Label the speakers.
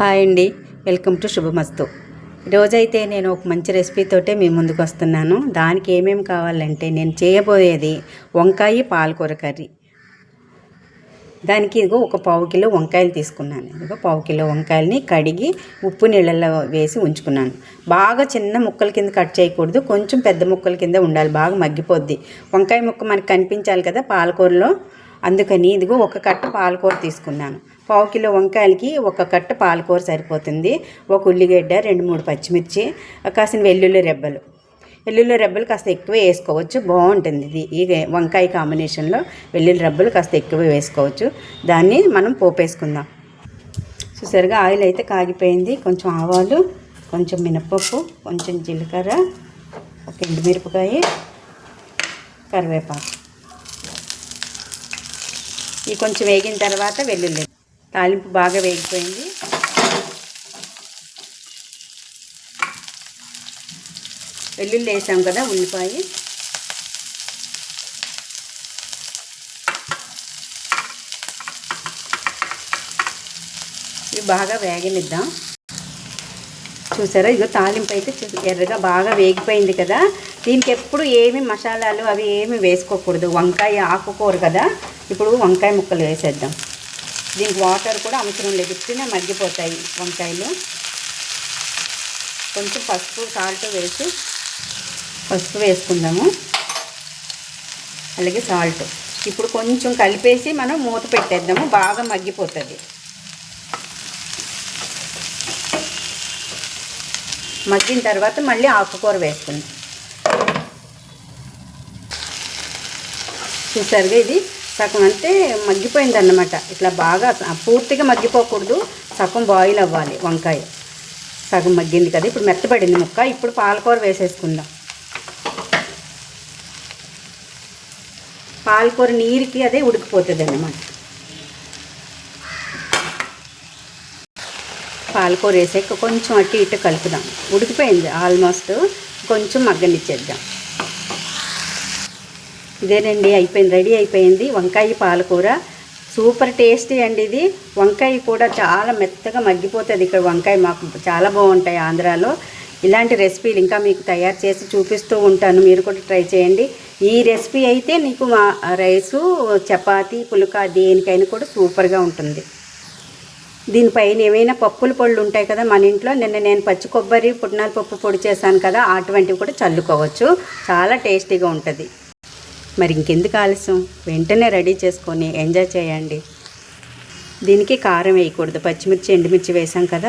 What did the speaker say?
Speaker 1: Hi అండి. Welcome to శుభమస్తు. రోజైతే నేను ఒక మంచి రెసిపీతోటే మీ ముందుకు వస్తున్నాను. దానికి ఏమేమి కావాలంటే నేను చేయబోయేది వంకాయ పాలకూర కర్రీ. దానికి ఇదిగో ఒక పావు కిలో వంకాయలు తీసుకున్నాను. ఇదిగో పావు కిలో వంకాయలని కడిగి ఉప్పు నీళ్ళల్లో వేసి ఉంచుకున్నాను. బాగా చిన్న ముక్కల కింద కట్ చేయకూడదు. కొంచెం పెద్ద ముక్కల కింద ఉండాలి. బాగా మగ్గిపోద్ది. వంకాయ ముక్క మనకు కనిపించాలి కదా పాలకూరలో. అందుకని ఇదిగో ఒక కట్ట పాలకూర తీసుకున్నాను. పావు కిలో వంకాయలకి ఒక కట్ట పాలకూర సరిపోతుంది. ఒక ఉల్లిగడ్డ రెండు మూడు పచ్చిమిర్చి కాసిన వెల్లుల్లి రెబ్బలు. వెల్లుల్లి రెబ్బలు కాస్త ఎక్కువ వేసుకోవచ్చు. బాగుంటుంది ఇది. ఈ వంకాయ కాంబినేషన్లో వెల్లుల్లి రెబ్బలు కాస్త ఎక్కువ వేసుకోవచ్చు. దాన్ని మనం పోపేసుకుందాం. చూసారుగా ఆయిల్ అయితే కాగిపోయింది. కొంచెం ఆవాలు కొంచెం మినపప్పు కొంచెం జీలకర్ర ఒక ఎండుమిరపకాయ కరివేపాకు. ఈ కొంచెం వేగిన తర్వాత వెల్లుల్లి తాలింపు బాగా వేగిపోయింది. వెల్లుల్లి వేసాం కదా ఉల్లిపాయ. ఇవి బాగా వేగనిద్దాం. చూసారా? ఇదిగో తాలింపు అయితే ఎర్రగా బాగా వేగిపోయింది కదా. దీనికి ఎప్పుడు ఏమి మసాలాలు అవి ఏమి వేసుకోకూడదు. వంకాయ ఆకుకూర కదా. ఇప్పుడు వంకాయ ముక్కలు వేసేద్దాం. దీనికి వాటర్ కూడా అవసరం లేదు. ఇప్పుడే మగ్గిపోతాయి వంకాయలు. కొంచెం పసుపు సాల్ట్ వేసి పసుపు వేసుకుందాము. అలాగే సాల్ట్ ఇప్పుడు కొంచెం కలిపేసి మనం మూత పెట్టేద్దాము. బాగా మగ్గిపోతుంది. మగ్గిన తర్వాత మళ్ళీ ఆకుకూర వేసుకుందాం. చూసారుగా ఇది? సగం అంటే మగ్గిపోయింది అన్నమాట ఇట్లా బాగా పూర్తిగా మగ్గిపోకూడదు. సగం బాయిల్ అవ్వాలి వంకాయ. సగం మగ్గింది కదా ఇప్పుడు మెత్తపడింది ముక్క. ఇప్పుడు పాలకూర వేసేసుకుందాం. పాలకూర నీరుకి అదే ఉడికిపోతుంది అన్నమాట పాలకూర వేసాక కొంచెం అటు ఇటు కలుపుదాం. ఉడికిపోయింది. ఆల్మోస్ట్ కొంచెం మగ్గనిచ్చేద్దాం. ఇదేనండి అయిపోయింది రెడీ అయిపోయింది. వంకాయ పాలకూర. సూపర్ టేస్టీ అండి ఇది. వంకాయ కూడా చాలా మెత్తగా మగ్గిపోతుంది ఇక్కడ వంకాయ. మాకు చాలా బాగుంటాయి ఆంధ్రాలో. ఇలాంటి రెసిపీలు ఇంకా మీకు తయారు చేసి చూపిస్తూ ఉంటాను. మీరు కూడా ట్రై చేయండి. ఈ రెసిపీ అయితే నీకు మా రైసు చపాతీ పులుక దేనికైనా కూడా సూపర్గా ఉంటుంది. దీనిపైన ఏమైనా పప్పుల పళ్ళు ఉంటాయి కదా మన ఇంట్లో. నిన్న నేను పచ్చి కొబ్బరి పుట్నాల పప్పు పొడి చేశాను కదా అటువంటివి కూడా చల్లుకోవచ్చు. చాలా టేస్టీగా ఉంటుంది. మరి ఇంకెందుకు ఆలస్యం? వెంటనే రెడీ చేసుకొని ఎంజాయ్ చేయండి. దీనికి కారం వేయకూడదు. పచ్చిమిర్చి ఎండుమిర్చి వేసాం కదా?